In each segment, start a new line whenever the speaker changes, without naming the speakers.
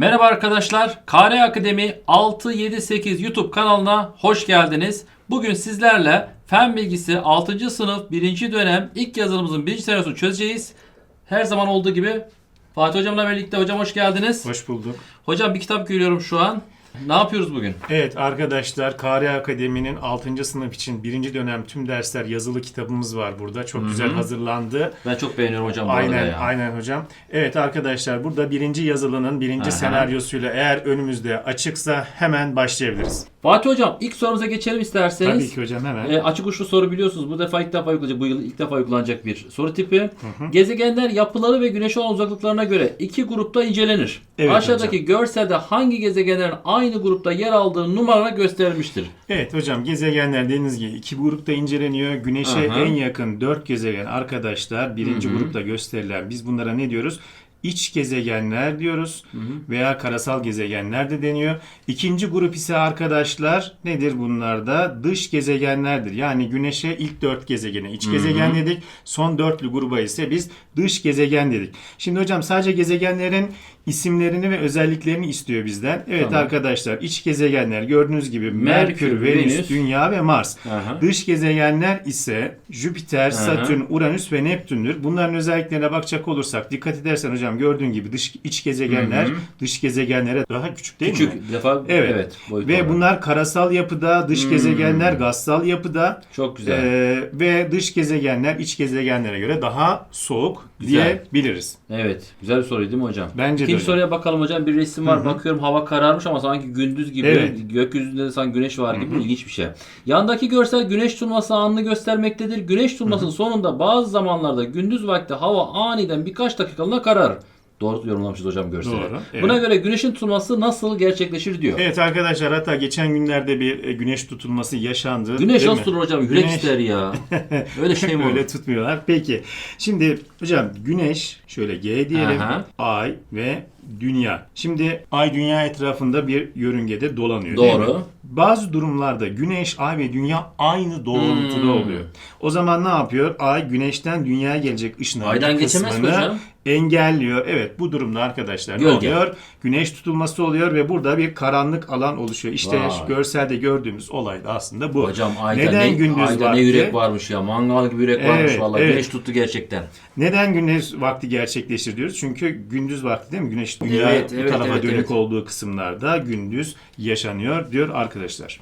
Merhaba arkadaşlar. KR Akademi 678 YouTube kanalına hoş geldiniz. Bugün sizlerle Fen Bilgisi 6. sınıf 1. dönem ilk yazılımımızın 1. senesini çözeceğiz. Her zaman olduğu gibi Fatih Hocamla birlikte. Hocam hoş geldiniz.
Hoş bulduk.
Hocam bir kitap görüyorum şu an. Ne yapıyoruz bugün?
Evet arkadaşlar Kari Akademi'nin 6. sınıf için 1. dönem tüm dersler yazılı kitabımız var burada. Çok güzel hazırlandı.
Ben çok beğeniyorum hocam bu arada
Aynen
ya.
aynen hocam. Evet arkadaşlar burada birinci yazılının birinci
Aha.
senaryosuyla eğer önümüzde açıksa hemen başlayabiliriz.
Fatih Hocam ilk sorumuza geçelim isterseniz.
Tabii ki hocam hemen.
E, açık uçlu soru biliyorsunuz. Bu defa ilk defa uygulanacak. Bu yıl ilk defa uygulanacak bir soru tipi. Gezegenler yapıları ve güneşe olan uzaklıklarına göre iki grupta incelenir.
Evet
Aşağıdaki görselde hangi gezegenlerin aynı grupta yer aldığı numara gösterilmiştir.
Evet hocam gezegenler dediğiniz gibi iki grupta inceleniyor. Güneşe
Aha.
en yakın dört gezegen arkadaşlar birinci
Hı hı.
grupta gösterilen. Biz bunlara ne diyoruz? İç gezegenler diyoruz veya karasal gezegenler de deniyor. İkinci grup ise arkadaşlar nedir bunlarda? Dış gezegenlerdir. Yani Güneş'e ilk dört gezegene iç gezegen dedik. Son dörtlü gruba ise biz dış gezegen dedik. Şimdi hocam sadece gezegenlerin isimlerini ve özelliklerini istiyor bizden. Evet
Tamam.
arkadaşlar iç gezegenler gördüğünüz gibi Merkür,
Merkür,
Venüs,
Venüs.
Dünya ve Mars.
Aha.
Dış gezegenler ise Jüpiter, Satürn, Uranüs ve Neptün'dür. Bunların özelliklerine bakacak olursak dikkat edersen hocam gördüğün gibi dış iç gezegenler
Hı hı.
dış gezegenlere daha küçük değil
Küçük
mi?
bir defa
Evet.
evet,
Ve
olarak.
bunlar karasal yapıda, dış
Hmm.
gezegenler gazsal yapıda
çok güzel.
ee, ve dış gezegenler iç gezegenlere göre daha soğuk
Güzel.
diyebiliriz.
Evet. Güzel bir soruydu değil mi hocam?
Bence
İkinci
öyle.
soruya bakalım hocam. Bir resim var.
Hı hı.
Bakıyorum hava kararmış ama sanki gündüz gibi.
Evet.
Gökyüzünde de sanki güneş var gibi. ilginç bir şey. Yandaki görsel güneş tutulması anını göstermektedir. Güneş tutulmasının sonunda bazı zamanlarda gündüz vakti hava aniden birkaç dakikalığına kararır. Doğru yorumlamışız hocam görseli.
Doğru, evet.
Buna göre güneşin tutulması nasıl gerçekleşir diyor.
Evet arkadaşlar hatta geçen günlerde bir e, güneş tutulması yaşandı.
Güneş nasıl tutulur hocam? Yürek
Güneş-
ister ya. Öyle şey mi olur?
Öyle tutmuyorlar. Peki. Şimdi hocam güneş şöyle G diyelim.
Aha.
Ay ve dünya. Şimdi ay dünya etrafında bir yörüngede dolanıyor değil mi?
Doğru.
Bazı durumlarda güneş, ay ve dünya aynı doğrultuda
Hmm.
oluyor. O zaman ne yapıyor? Ay güneşten dünyaya gelecek ışınların
Aydan geçemez hocam.
engelliyor. Evet bu durumda arkadaşlar ne
Gölge.
oluyor? Güneş tutulması oluyor ve burada bir karanlık alan oluşuyor. İşte
Vay.
şu görselde gördüğümüz olay da aslında bu.
Hocam ayda,
Neden
ne,
gündüz
ayda
vakti?
ne yürek varmış ya. Mangal gibi yürek varmış
Evet,
vallahi.
evet.
Güneş tuttu gerçekten.
Neden gündüz vakti gerçekleşir diyoruz? Çünkü gündüz vakti değil mi? Güneş dünya
Evet,
bu
evet,
tarafa
evet,
dönük
evet.
olduğu kısımlarda gündüz yaşanıyor diyor arkadaşlar.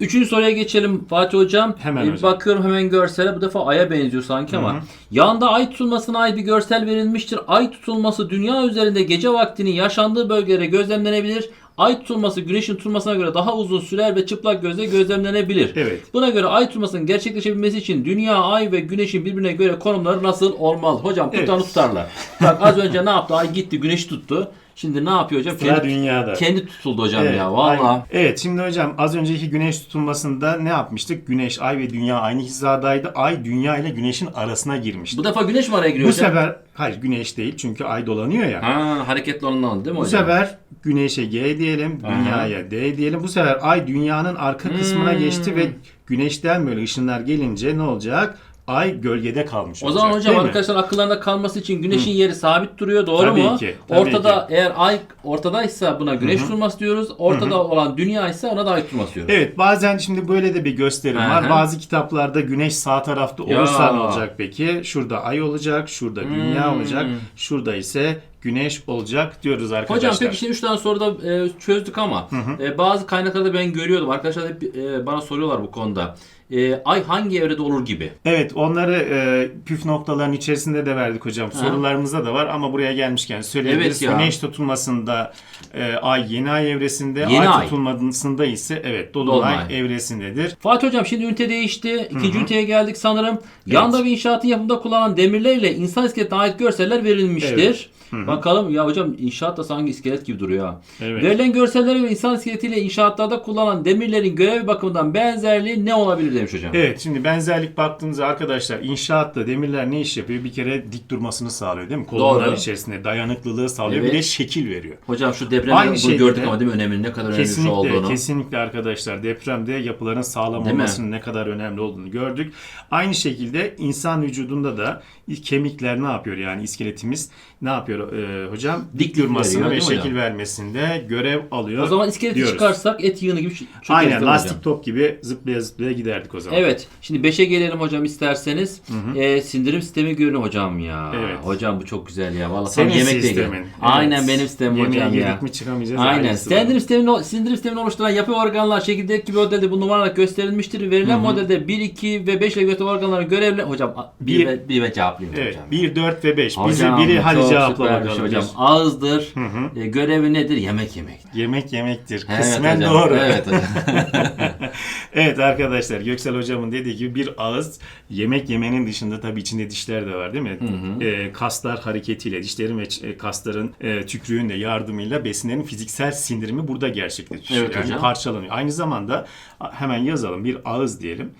Üçüncü soruya geçelim Fatih Hocam.
Hemen hocam.
Bakıyorum hemen görsele. Bu defa Ay'a benziyor sanki ama. Yanda Ay tutulmasına ait bir görsel verilmiştir. Ay tutulması dünya üzerinde gece vaktinin yaşandığı bölgelere gözlemlenebilir. Ay tutulması güneşin tutulmasına göre daha uzun sürer ve çıplak gözle gözlemlenebilir.
Evet.
Buna göre ay tutulmasının gerçekleşebilmesi için dünya, ay ve güneşin birbirine göre konumları nasıl olmalı? Hocam tutanı
Evet.
tutarlar. Bak az önce ne yaptı? Ay gitti, güneşi tuttu. Şimdi ne yapıyor hocam?
Sıra dünyada.
kendi tutuldu hocam
Evet,
ya. Valla.
aynen. Evet şimdi hocam az önceki güneş tutulmasında ne yapmıştık? Güneş, ay ve dünya aynı hizadaydı. Ay dünya ile güneşin arasına girmişti.
Bu defa güneş mi araya giriyor
Bu
hocam?
sefer hayır güneş değil çünkü ay dolanıyor ya.
Ha, hareketli olandan değil mi
Bu
hocam?
sefer güneşe G diyelim,
Aha.
dünyaya D diyelim. Bu sefer ay dünyanın arka kısmına
Hmm.
geçti ve güneşten böyle ışınlar gelince ne olacak? Ay gölgede kalmış
O
olacak.
zaman hocam
değil mi?
arkadaşlar akıllarında kalması için güneşin yeri sabit duruyor doğru
Tabii
mu?
ki, tabii
Ortada eğer ay ortadaysa buna güneş tutulması diyoruz. Ortada olan dünya ise ona da ay tutulması diyoruz.
Evet bazen şimdi böyle de bir gösterim var.
Aha.
Bazı kitaplarda güneş sağ tarafta
Ya.
olursa ne olacak peki? Şurada ay olacak, şurada dünya
Hmm.
olacak, şurada ise güneş olacak diyoruz arkadaşlar.
Hocam peki şimdi 3 tane soruda e, çözdük ama e, bazı kaynaklarda ben görüyordum. Arkadaşlar hep e, bana soruyorlar bu konuda. E, ay hangi evrede olur gibi.
Evet onları e, püf noktaların içerisinde de verdik hocam. Sorularımızda da var ama buraya gelmişken söyleyebiliriz.
Evet ya.
Güneş tutulmasında e, ay yeni ay evresinde,
Yeni
ay,
ay.
tutulmasında ise evet dolunay,
Dolunay.
evresindedir.
Fatih Hocam şimdi ünite değişti. İkinci üniteye geldik sanırım. Yanda ve inşaatın yapımında kullanılan demirlerle insan iskeletine ait görseller verilmiştir. Bakalım ya hocam inşaat da sanki iskelet gibi duruyor ha.
Evet.
Verilen görselleri ve insan iskeletiyle inşaatlarda kullanılan demirlerin görev bakımından benzerliği ne olabilir demiş hocam.
Evet şimdi benzerlik baktığınızda arkadaşlar inşaatta demirler ne iş yapıyor? Bir kere dik durmasını sağlıyor değil mi? Kolonların
Doğru.
içerisinde dayanıklılığı sağlıyor.
Evet.
Bir de şekil veriyor.
Hocam şu depremde bunu gördük ama değil mi önemli ne kadar önemli bir şey olduğunu.
kesinlikle arkadaşlar depremde yapıların sağlam
Değil mi?
olmasının ne kadar önemli olduğunu gördük. Aynı şekilde insan vücudunda da kemikler ne yapıyor yani iskeletimiz ne yapıyor e, hocam?
Dik veriyor,
ve şekil
hocam?
vermesinde görev alıyor.
O zaman iskeleti
diyoruz.
çıkarsak et yığını gibi
Aynen lastik
hocam?
top gibi zıplaya zıplaya giderdik o zaman.
Evet. Şimdi 5'e gelelim hocam isterseniz. Ee, sindirim sistemi görünüyor hocam ya.
Evet.
Hocam bu çok güzel ya. Vallahi
Senin
tam yemekle
sistemin. Evet.
Aynen benim sistemim
Yemeğe
hocam ya.
mi çıkamayacağız.
Aynen. Sindirim sistemini, sindirim sistemini oluşturan yapı organlar çekirdek gibi modelde bu numaralar gösterilmiştir. Verilen modelde 1, 2 ve 5 ile gösterilen organların görevli... Hocam 1
Bir-
ve, bir ve cevaplayayım
Evet.
hocam.
1, 4 ve 5. Bizi
Hocam,
biri hadi
çok
cevapla
süper bir
bakalım.
şey hocam. Ağızdır. E, görevi nedir? Yemek yemek.
Yemek yemektir.
Evet
Kısmen
hocam,
doğru.
Evet hocam.
Evet arkadaşlar Göksel hocamın dediği gibi bir ağız yemek yemenin dışında tabii içinde dişler de var değil mi? Ee, kaslar hareketiyle dişlerin ve e, kasların e, tükrüğün de yardımıyla besinlerin fiziksel sindirimi burada gerçekleşiyor.
Evet
yani
hocam.
parçalanıyor. Aynı zamanda hemen yazalım bir ağız diyelim.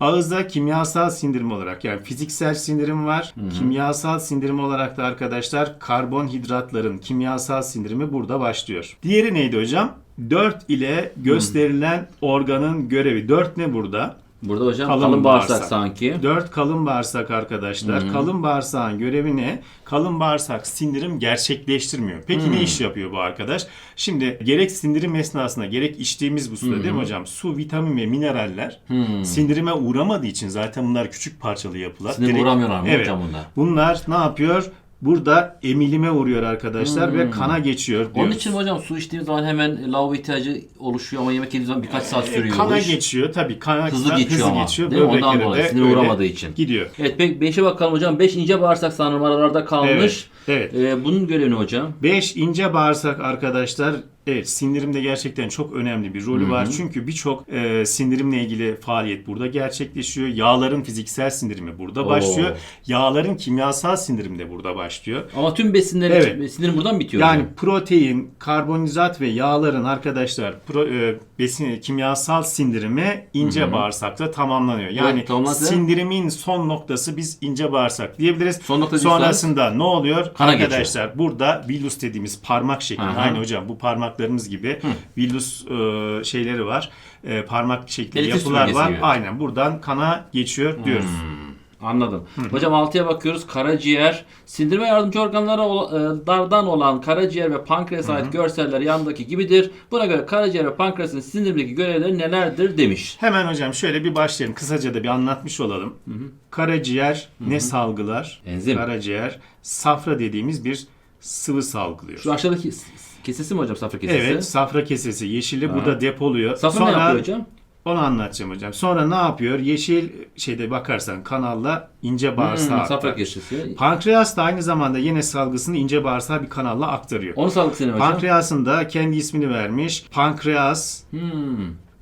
Ağızda kimyasal sindirim olarak yani fiziksel sindirim var. Kimyasal sindirim olarak da arkadaşlar karbonhidratların kimyasal sindirimi burada başlıyor. Diğeri neydi hocam? 4 ile gösterilen organın görevi. 4 ne burada?
Burada hocam
Kalın
kalın, bağırsak,
bağırsak.
sanki.
4 kalın bağırsak arkadaşlar. Kalın bağırsağın görevi ne? Kalın bağırsak sindirim gerçekleştirmiyor. Peki ne iş yapıyor bu arkadaş? Şimdi gerek sindirim esnasında gerek içtiğimiz bu suda değil mi hocam? Su, vitamin ve mineraller sindirime uğramadığı için zaten bunlar küçük parçalı yapılar.
Sindirime uğramıyorlar mı
evet.
hocam bunlar?
Bunlar ne yapıyor? Burada emilime uğruyor arkadaşlar ve kana geçiyor diyoruz.
Onun için hocam su içtiğimiz zaman hemen lavabo ihtiyacı oluşuyor ama yemek yediğimiz zaman birkaç saat sürüyor. bu
kana geçiyor tabii kana
Hızlı geçiyor ama,
geçiyor.
değil mi? Ondan
Böbreklere
dolayı, sinir uğramadığı için.
Gidiyor.
Evet peki 5'e bakalım hocam. 5 ince bağırsak sanırım aralarda kalmış.
Evet,
Ee, bunun görevi ne hocam?
5 ince bağırsak arkadaşlar evet sindirimde gerçekten çok önemli bir rolü var. Çünkü birçok e, sindirimle ilgili faaliyet burada gerçekleşiyor. Yağların fiziksel sindirimi burada
Oo.
başlıyor. Yağların kimyasal sindirimi de burada başlıyor.
Ama tüm besinlerin
Evet.
sindirim buradan bitiyor
Yani
hocam.
protein, karbonhidrat ve yağların arkadaşlar pro, e, besin kimyasal sindirimi ince bağırsakta tamamlanıyor. Yani
Evet, tamamlandı.
sindirimin son noktası biz ince bağırsak diyebiliriz.
Son nokta
Sonrasında ne oluyor?
Kana
arkadaşlar burada villus dediğimiz parmak
Aha.
aynı hocam bu parmaklarımız gibi villus e, şeyleri var. E, parmak şeklinde
Elitist
yapılar var.
gibi.
Aynen buradan kana geçiyor diyoruz.
Anladım. Hocam 6'ya bakıyoruz. Karaciğer. Sindirme yardımcı organlardan olan karaciğer ve pankreasa ait görseller yandaki gibidir. Buna göre karaciğer ve pankreasın sindirimdeki görevleri nelerdir demiş.
Hemen hocam şöyle bir başlayalım. Kısaca da bir anlatmış olalım. Karaciğer ne salgılar?
Enzim.
Karaciğer safra dediğimiz bir sıvı salgılıyor.
Şu aşağıdaki kesesi mi hocam safra kesesi?
Evet, safra kesesi yeşili burada depoluyor.
Safra ne yapıyor hocam?
Onu anlatacağım hocam. Sonra ne yapıyor? Yeşil şeyde bakarsan kanalla ince bağırsağa
Hmm, safra kesesi.
Pankreas da aynı zamanda yine salgısını ince bağırsağa bir kanalla aktarıyor.
Onun sağlıklı ne hocam?
Pankreasın da kendi ismini vermiş. Pankreas
Hmm.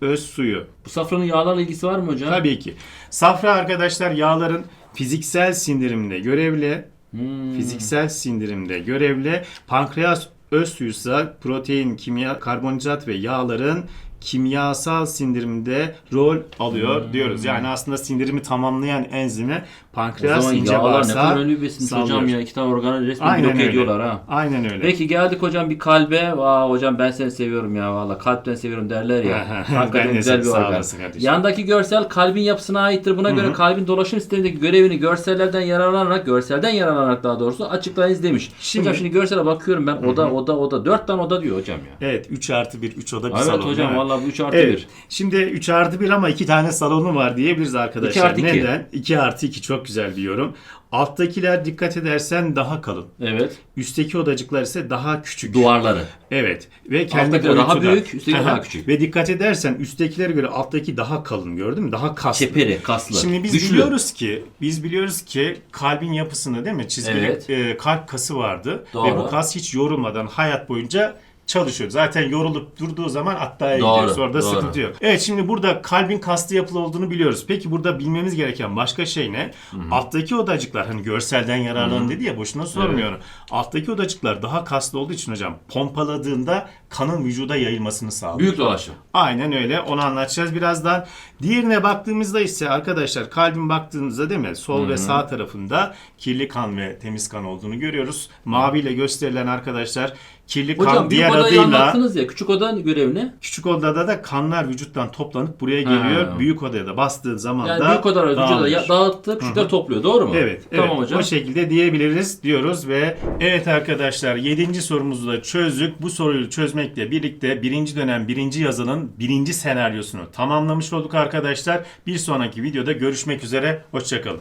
öz suyu.
Bu safranın yağlarla ilgisi var mı hocam?
Tabii ki. Safra arkadaşlar yağların fiziksel sindirimde görevli.
Hmm.
Fiziksel sindirimde görevli. Pankreas öz suyuysa protein, kimya, karbonhidrat ve yağların kimyasal sindirimde rol alıyor diyoruz. Yani aslında sindirimi tamamlayan enzimi
Hmm.
Pankreas ince
yağlar ne
bağırsağı
kadar önemli bir besin hocam ya. İki tane organı resmen
Aynen öyle.
ediyorlar ha.
Aynen öyle.
Peki geldik hocam bir kalbe. Vaa hocam ben seni seviyorum ya valla. Kalpten seviyorum derler ya.
Ben
Hakikaten
de
güzel bir organ. Yandaki görsel kalbin yapısına aittir. Buna göre kalbin dolaşım sistemindeki görevini görsellerden yararlanarak, görselden yararlanarak daha doğrusu açıklayınız demiş.
Şimdi-
hocam şimdi görsele bakıyorum ben. Oda, oda, oda. Dört tane oda diyor hocam ya.
Evet 3 artı 1, 3 oda bir
Evet
salon.
hocam
değil mi?
valla bu 3 artı
Evet.
1.
Şimdi 3 artı 1 ama 2 tane salonu var diyebiliriz arkadaşlar.
İki artı iki.
Neden? 2 artı 2 çok güzel bir yorum. Alttakiler dikkat edersen daha kalın.
Evet.
Üstteki odacıklar ise daha küçük.
Duvarları.
Evet. Ve kendi
Alttakiler daha büyük, üstteki
Aha.
daha küçük.
Ve dikkat edersen üsttekilere göre alttaki daha kalın gördün mü? Daha kaslı.
Çeperi, kaslı.
Şimdi biz
Güçlü.
biliyoruz ki biz biliyoruz ki kalbin yapısında değil mi? Çizgili
Evet.
e, kalp kası vardı
Doğru.
ve bu kas hiç yorulmadan hayat boyunca çalışıyor. Zaten yorulup durduğu zaman hatta
Doğru,
gidiyor. Sonra da
doğru.
sıkıntı yok. Evet şimdi burada kalbin kaslı yapılı olduğunu biliyoruz. Peki burada bilmemiz gereken başka şey ne? Alttaki odacıklar hani görselden yararlanın dedi ya boşuna sormuyorum. Alttaki odacıklar daha kaslı olduğu için hocam pompaladığında kanın vücuda yayılmasını sağlıyor.
Büyük dolaşım.
Aynen öyle. Onu anlatacağız birazdan. Diğerine baktığımızda ise arkadaşlar kalbin baktığınızda değil mi? Sol ve sağ tarafında kirli kan ve temiz kan olduğunu görüyoruz. Mavi ile gösterilen arkadaşlar kirli
Hocam
kan
büyük
diğer
odayı
adıyla
anlattınız ya. Küçük odanın görevi ne?
küçük odada da kanlar vücuttan toplanıp buraya geliyor.
Ha.
Büyük odaya da bastığı zaman
Yani
da
büyük odalar vücuda
dağılır.
ya- dağıttı, küçükler topluyor. Doğru mu?
Evet,
Tamam
evet.
hocam.
O şekilde diyebiliriz diyoruz ve evet arkadaşlar 7. sorumuzu da çözdük. Bu soruyu çözmekle birlikte birinci dönem birinci yazının birinci senaryosunu tamamlamış olduk arkadaşlar. Bir sonraki videoda görüşmek üzere. Hoşçakalın.